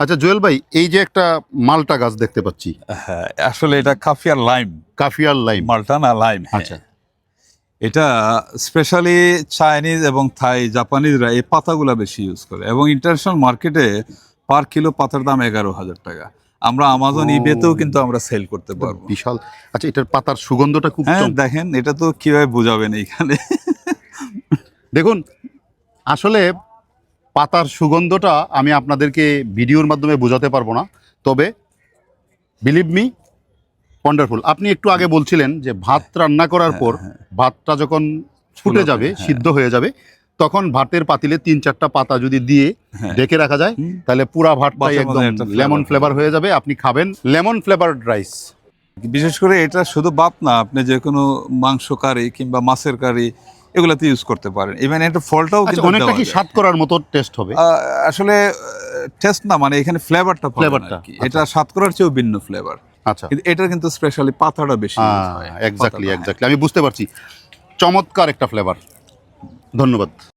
আচ্ছা জুয়েল ভাই এই যে একটা মালটা গাছ দেখতে পাচ্ছি। হ্যাঁ আসলে এটা কাফিয়ার লাইম। কাফিয়ার লাইম। মালটা না লাইম আচ্ছা। এটা স্পেশালি চাইনিজ এবং থাই জাপানিজরা এই পাতাগুলা বেশি ইউজ করে এবং ইন্টারন্যাশনাল মার্কেটে পার কিলো পাতার দাম এগারো হাজার টাকা। আমরা আমাজন ইবেতেও কিন্তু আমরা সেল করতে পারব। বিশাল। আচ্ছা এটার পাতার সুগন্ধটা খুব হ্যাঁ দেখেন এটা তো কীভাবে বোঝাবেন এইখানে? দেখুন আসলে পাতার সুগন্ধটা আমি আপনাদেরকে ভিডিওর মাধ্যমে বোঝাতে পারব না। তবে বিলিভ মি ওয়ান্ডারফুল আপনি একটু আগে বলছিলেন যে ভাত রান্না করার পর ভাতটা যখন ফুটে যাবে হ্যাঁ। সিদ্ধ হয়ে যাবে তখন ভাতের পাতিলে তিন চারটা পাতা যদি দিয়ে হ্যাঁ। ঢেকে রাখা যায় তাহলে পুরা ভাতটাই একদম লেমন ফ্লেভার হয়ে যাবে। আপনি খাবেন লেমন ফ্লেভারড রাইস বিশেষ করে এটা শুধু বাপ না আপনি যে কোনো মাংস কারি কিংবা মাছের কারি এগুলাতে ইউজ করতে পারেন। ইভেন এটা ফলটাও আচ্ছা কিন্তু অনেকটা কি। স্বাদ করার মতো টেস্ট হবে? আসলে টেস্ট না মানে এখানে ফ্লেভারটা ফ্লেভারটা ফ্লেভারটা এটা স্বাদ করার চেয়েও ভিন্ন ফ্লেভার আচ্ছা। কিন্তু এটার কিন্তু স্পেশালি পাতাটা বেশি হয়। এক্স্যাক্টলি। এক্স্যাক্টলি আমি বুঝতে পারছি। চমৎকার একটা ফ্লেভার ধন্যবাদ।